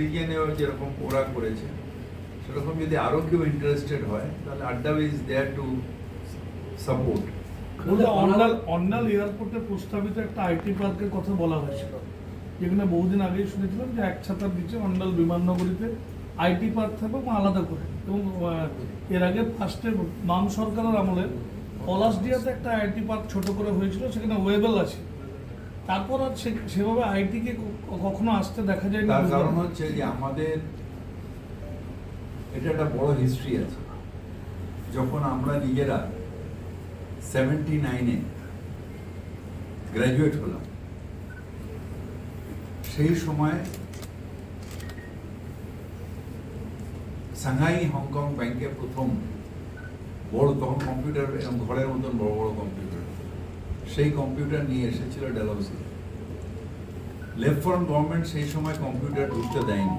রিজিয়নেও যেরকম ওরা করেছে সেরকম যদি আরও কেউ ইন্টারেস্টেড হয় তাহলে আড্ডা ইজ দেয়ার টু সাপোর্ট বলতে অন্ডাল অন্ডাল এয়ারপোর্টে প্রস্তাবিত একটা আইটি পার্কের কথা বলা হয়েছিল। যেখানে বহুদিন আগেই শুনেছিলাম যে এক ছাতার নিচে অন্ডাল বিমাননগরীতে আইটি পার্ক থাকবে এবং আলাদা করে। এবং এর আগে ফার্স্টে বাম সরকারের আমলে পলাশডিয়াতে একটা আইটি পার্ক ছোট করে হয়েছিল সেখানে ওয়েবেল আছে। তারপর আর সেভাবে আইটিকে কখনো আসতে দেখা যায়নি তার কারণ হচ্ছে যে আমাদের এটা একটা বড় হিস্ট্রি আছে। যখন আমরা নিজেরা সেভেন্টি নাইনে গ্র্যাজুয়েট হলাম সেই সময় সাংহাই হংকং ব্যাংকে প্রথম বড় তখন কম্পিউটার ঘরের মতন বড় বড় কম্পিউটার সেই কম্পিউটার নিয়ে এসেছিল ডেলাউসি লেফট ফ্রন্ট গভর্নমেন্ট সেই সময় কম্পিউটার ঢুকতে দেয়নি।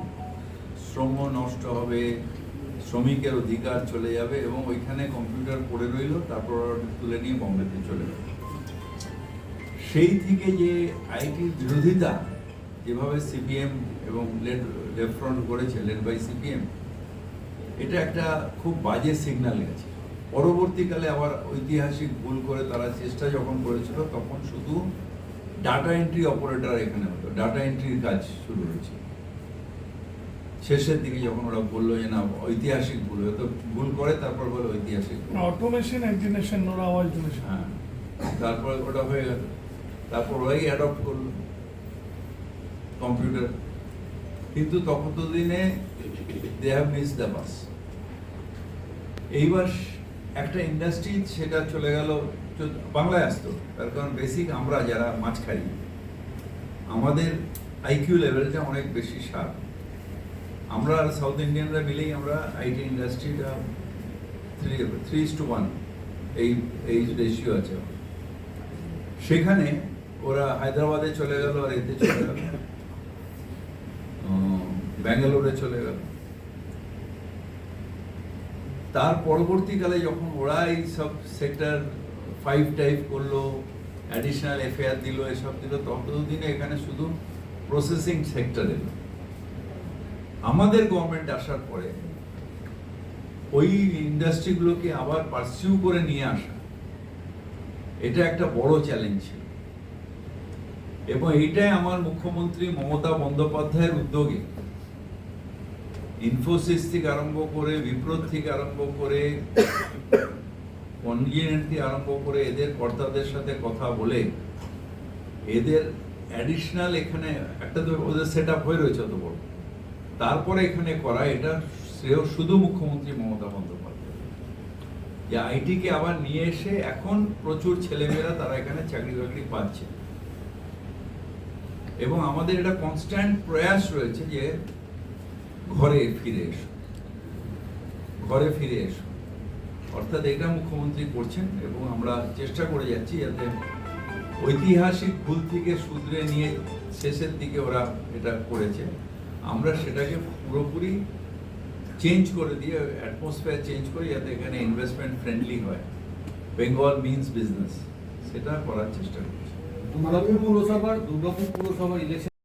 শ্রম নষ্ট হবে, শ্রমিকের অধিকার চলে যাবে এবং ওইখানে কম্পিউটার পড়ে রইল, তারপর তুলে নিয়ে বম্বেতে চলে গেল। সেই থেকে যে আইটির বিরোধিতা যেভাবে সিপিএম এবং লেফট ফ্রন্ট করেছে লেড বাই সিপিএম এটা একটা খুব বাজে সিগন্যাল গেছে। পরবর্তীকালে আবার ঐতিহাসিক ভুল করে তারা চেষ্টা যখন করেছিল তখন শুধু ডাটা এন্ট্রি অপারেটর এখানে হতো। ডাটা এন্ট্রির কাজ শুরু হয়েছে। শেষের দিকে যখন ওরা বলল যে না ঐতিহাসিক ভুল হয়তো ভুল করে তারপর বলে ঐতিহাসিক অটোমেশন এন্টিনেশন ওরা আওয়াজ জুড়েছে হ্যাঁ। তারপরে ওটা হয়ে গেল। তারপর ওরাই অ্যাডপ্ট করল কম্পিউটার কিন্তু তখন তো দিনে they have miss the bus এইবার একটা ইন্ডাস্ট্রি সেটা চলে গেল বাংলায় আসতো। তার কারণ বেসিক আমরা যারা মাছ খাই, আমাদের আইকিউ লেভেলটা অনেক বেশি সার আমরা সাউথ ইন্ডিয়ানরা মিলেই আমরা IT ইন্ডাস্ট্রিটা three three is to one এই এই রেশিও আছে। সেখানে ওরা হায়দ্রাবাদে চলে গেল, আর এতে চলে গেল ব্যাঙ্গালোরে চলে গেল। তার পরবর্তীকালে যখন ওরা এই সব সেক্টর ফাইভ টাইপ করল অ্যাডিশনাল এফআইআর দিল, এসব দিল ততদিনে এখানে শুধু প্রসেসিং সেক্টর এলো আমাদের গভর্নমেন্ট আসার পরে ওই ইন্ডাস্ট্রিগুলোকে আবার পারসিউ করে নিয়ে আসা, এটা একটা বড় চ্যালেঞ্জ ছিল। এবং এইটাই আমার মুখ্যমন্ত্রী মমতা বন্দ্যোপাধ্যায়ের উদ্যোগে ইনফোসিস থেকে আরম্ভ করে বিপ্রত থেকে আরম্ভ করে কনজিনেন্ট থেকে আরম্ভ করে, এদের কর্তাদের সাথে কথা বলে, এদের অ্যাডিশনাল এখানে একটা তো ওদের সেট আপ হয়ে রয়েছে অত বড়। তারপরে এখানে করা, এটা শ্রেয় শুধু মুখ্যমন্ত্রী মমতা বন্দ্যোপাধ্যায়। যে আইটিকে আবার নিয়ে এসে এখন প্রচুর ছেলেমেয়েরা তারা এখানে চাকরি বাকরি পাচ্ছে। এবং আমাদের এটা কনস্ট্যান্ট প্রয়াস রয়েছে যে ঘরে ফিরে এসো। ঘরে ফিরে এসো। অর্থাৎ এটা মুখ্যমন্ত্রী করছেন এবং আমরা চেষ্টা করে যাচ্ছি যাতে ঐতিহাসিক ভুল থেকে শুধরে নিয়ে শেষের দিকে ওরা এটা করেছে। আমরা সেটাকে পুরোপুরি চেঞ্জ করে দিয়ে অ্যাটমসফিয়ার চেঞ্জ করে যাতে এখানে ইনভেস্টমেন্ট ফ্রেন্ডলি হয়। বেঙ্গল মিনস বিজনেস সেটা করার চেষ্টা করছি। পৌরসভার দুর্গাপুর পৌরসভার ইলেকশন